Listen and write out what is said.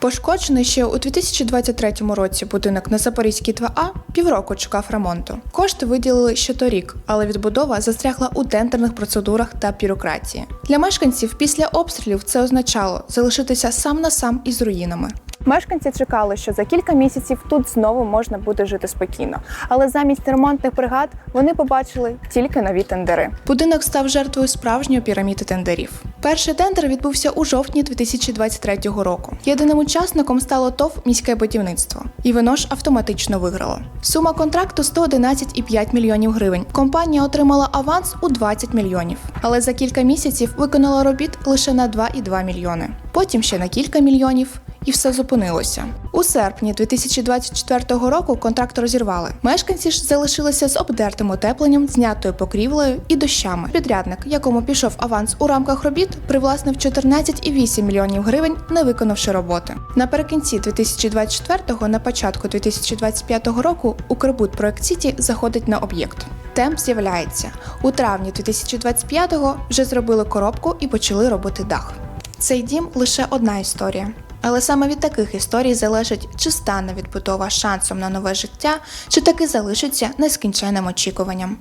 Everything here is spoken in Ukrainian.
Пошкоджений ще у 2023 році будинок на Запорізькій 2А півроку чекав ремонту. Кошти виділили ще торік, але відбудова застрягла у тендерних процедурах та бюрократії. Для мешканців після обстрілів це означало залишитися сам на сам із руїнами. Мешканці чекали, що за кілька місяців тут знову можна буде жити спокійно, але замість ремонтних бригад вони побачили тільки нові тендери. Будинок став жертвою справжньої піраміди тендерів. Перший тендер відбувся у жовтні 2023 року. Єдиним учасником стало ТОВ міське будівництво, і воно ж автоматично виграло. Сума контракту 111,5 мільйонів гривень. Компанія отримала аванс у 20 мільйонів, але за кілька місяців виконала робіт лише на 2,2 мільйони. Потім ще на кілька мільйонів. І все зупинилося. У серпні 2024 року контракт розірвали. Мешканці ж залишилися з обдертим утепленням, знятою покрівлею і дощами. Підрядник, якому пішов аванс у рамках робіт, привласнив 14,8 мільйонів гривень, не виконавши роботи. Наприкінці 2024-го, на початку 2025 року, Укрбуд Сіті заходить на об'єкт. Темп з'являється у травні 2025-го вже зробили коробку і почали робити дах. Цей дім лише одна історія. Але саме від таких історій залежить, чи стане відбудова шансом на нове життя, чи таки залишиться нескінченним очікуванням.